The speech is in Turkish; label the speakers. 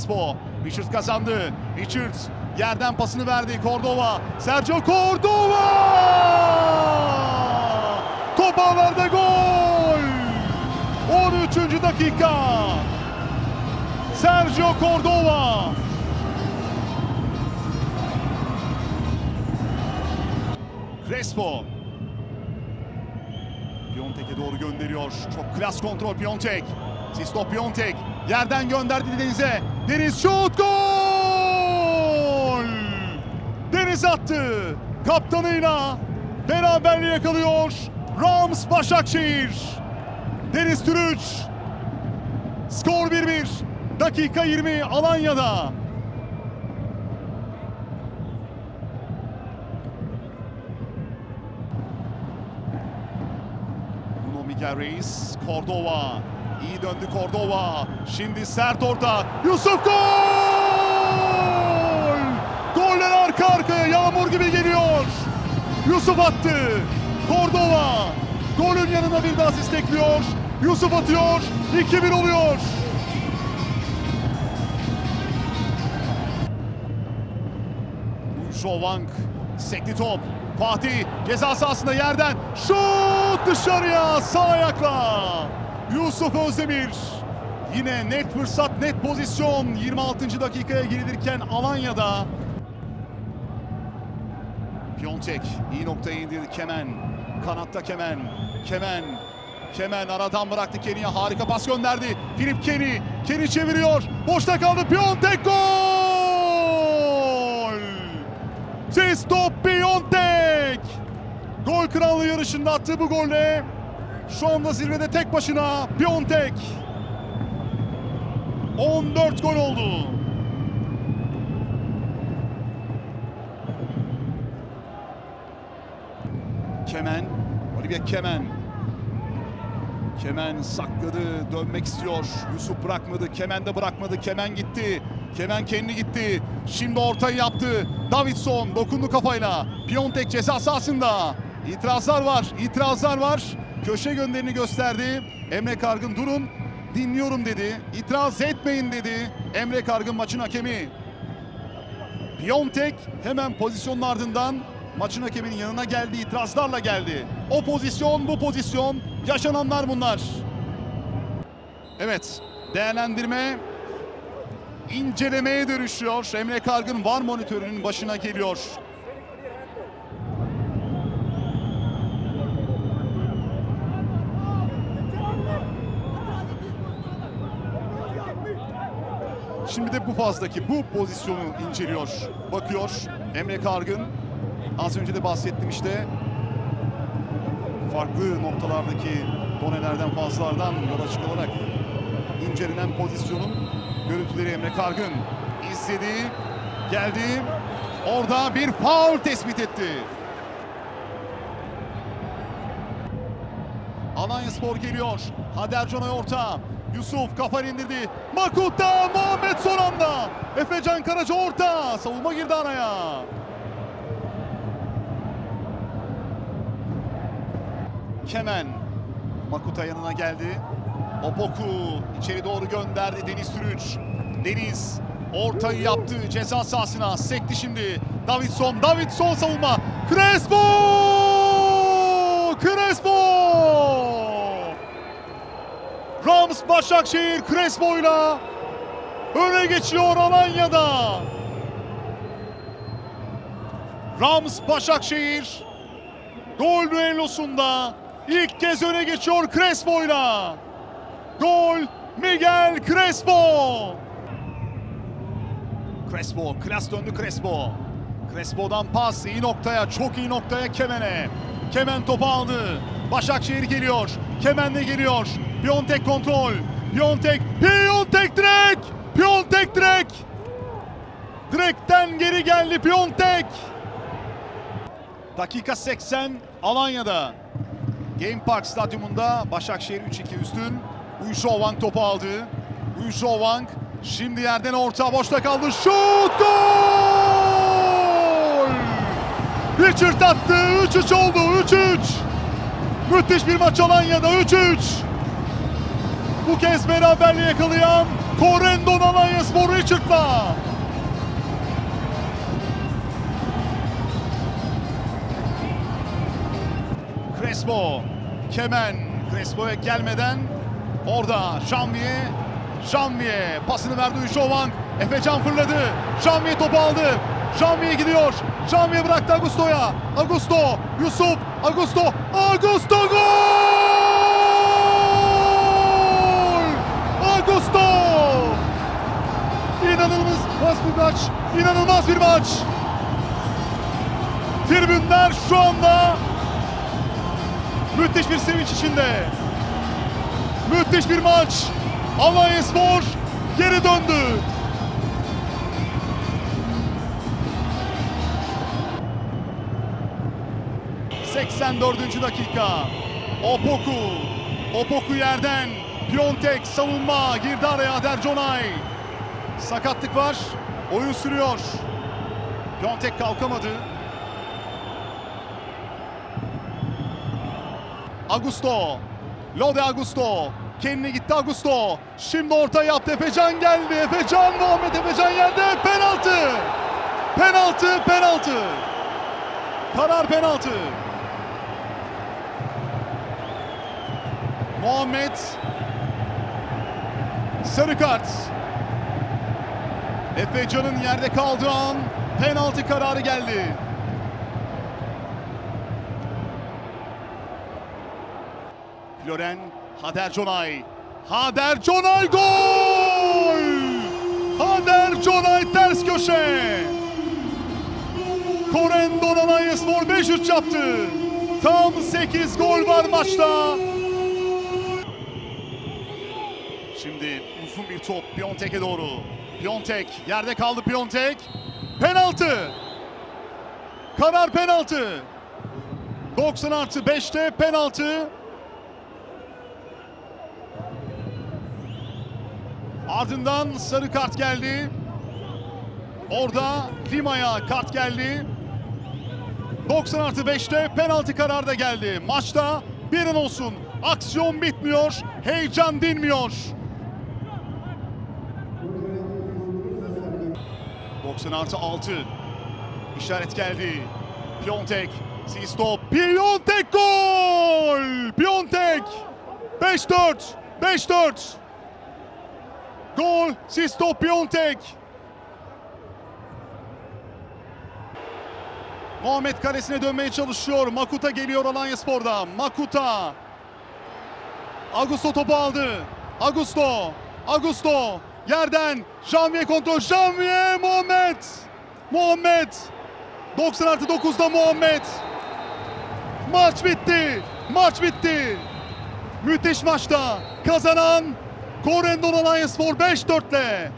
Speaker 1: Crespo. Richard kazandı. Richard yerden pasını verdi. Cordova. Sergio Cordova! Top ağlarda gol! 13. dakika. Sergio Cordova. Crespo. Piontek'e doğru gönderiyor. Çok klas kontrol Piontek. Sisto Piontek yerden gönderdi Deniz'e. Deniz şut gol! Deniz attı. Kaptanıyla beraberliği yakalıyor. Rams Başakşehir. Deniz Türüç. Skor 1-1. Dakika 20 Alanya'da. Miguel Reis, Cordova. İyi döndü Cordova. Şimdi sert orta. Yusuf gol! Goller arka arkaya yağmur gibi geliyor. Yusuf attı. Cordova. Golün yanına bir de asist ekliyor. Yusuf atıyor. 2-1 oluyor. Jovank sekti top. Fatih ceza sahasında yerden şut dışarıya sağ ayakla. Yusuf Özdemir. Yine net fırsat, net pozisyon. 26. dakikaya girilirken Alanya'da. Piontek iyi noktaya indirdi Kemen. Kanatta Kemen. Kemen. Kemen aradan bıraktı Kenny'e harika pas gönderdi. Filip Kenny. Kenny çeviriyor. Boşta kaldı Piontek gol! Sisto Piontek! Gol krallığı yarışında attığı bu golle şu anda zirvede tek başına Piontek. 14 gol oldu. Kemen, Olivier Kemen. Kemen sakladı, dönmek istiyor. Yusuf bırakmadı, Kemen de bırakmadı. Kemen gitti. Kemen kendi gitti. Şimdi ortayı yaptı. Davidson dokundu kafayla. Piontek ceza sahasında. İtirazlar var, itirazlar var. Köşe gönderini gösterdi. Emre Kargın durun, dinliyorum dedi. İtiraz etmeyin dedi. Emre Kargın maçın hakemi. Piontek hemen pozisyonun ardından maçın hakeminin yanına geldi, itirazlarla geldi. O pozisyon, bu pozisyon, yaşananlar bunlar. Evet, değerlendirme incelemeye dönüşüyor. Emre Kargın var monitörünün başına geliyor. Şimdi de bu fazdaki bu pozisyonu inceliyor, bakıyor Emre Kargın. Az önce de bahsettim işte. Farklı noktalardaki donelerden fazlardan yola çıkılarak incelenen pozisyonun görüntüleri Emre Kargın izledi, geldi. Orada bir faul tespit etti. Alanya Spor geliyor. Hader Canay orta. Yusuf kafa indirdi. Makuta Muhammed son anda. Efecan Karaca orta. Savunma girdi araya. Kemen. Makuta yanına geldi. Opoku içeri doğru gönderdi Deniz Türüç. Deniz ortayı yaptı ceza sahasına. Sekti şimdi. Davidson, Davidson savunma. Crespo! Crespo! Rams Başakşehir Crespo'yla öne geçiyor Alanya'da. Rams Başakşehir gol düellosunda ilk kez öne geçiyor Crespo'yla. Gol Miguel Crespo. Crespo, klas döndü Crespo. Crespo'dan pas iyi noktaya, çok iyi noktaya Kemen'e. Kemen topu aldı. Başakşehir geliyor. Kemen de geliyor. Piontek kontrol. Piontek, Piontek direk! Piontek direk! Direkten geri geldi Piontek. Dakika 80 Alanya'da. Game Park Stadyumunda Başakşehir 3-2 üstün. Ujovang topu aldı. Ujovang şimdi yerden orta boşta kaldı. Şut gol! Richard attı. 3-3 oldu. 3-3. Müthiş bir maç Alanya'da 3-3. Bu kez beraberliği yakalayan Corendon Alanya Spor Richard'la. Crespo, Kemen, Crespo'ya gelmeden orada Janvier, Janvier pasını verdi Uşovan, Efecan fırladı, Janvier topu aldı, Janvier gidiyor, Janvier bıraktı Augusto'ya, Augusto, Yusuf, Augusto, Augusto gol! Augusto! İnanılmaz bir maç, inanılmaz bir maç. Tribünler şu anda Müthiş bir sevinç içinde. Müthiş bir maç. Alanya Spor geri döndü. ...84. dakika... ...Opoku... ...Opoku yerden... ...Piontek savunma... ...girdi araya Derconay... ...sakatlık var... ...oyun sürüyor... ...Piontek kalkamadı... Augusto. Lode Augusto. Kendine gitti Augusto. Şimdi orta yaptı. Efecan geldi. Efecan Muhammed Efecan yerde. Penaltı. Penaltı. Penaltı. Karar penaltı. Muhammed. Sarı kart. Efecan'ın yerde kaldığı an penaltı kararı geldi. Floren Hader Conay. Hader Conay gol! Hader Conay ters köşe. Korendon Alanya Spor 5-3 yaptı. Tam 8 gol var maçta. Şimdi uzun bir top Piontek'e doğru. Piontek yerde kaldı Piontek. Penaltı. Karar penaltı. 90 artı 5'te penaltı. Ardından sarı kart geldi. Orada Lima'ya kart geldi. 90 artı 5'te penaltı kararı da geldi. Maçta bir an olsun aksiyon bitmiyor, heyecan dinmiyor. 90 artı 6 işaret geldi. Piontek, Sisto, Piontek gol! Piontek 5-4, 5-4. Gol Sisto Piontek. Muhammed kalesine dönmeye çalışıyor. Makuta geliyor Alanya Spor'da. Makuta. Augusto topu aldı. Augusto. Augusto. Yerden. Janvier kontrol. Janvier Muhammed. Muhammed. 90 artı 9'da Muhammed. Maç bitti. Maç bitti. Müthiş maçta kazanan Korendon Alanya Spor 5-4'le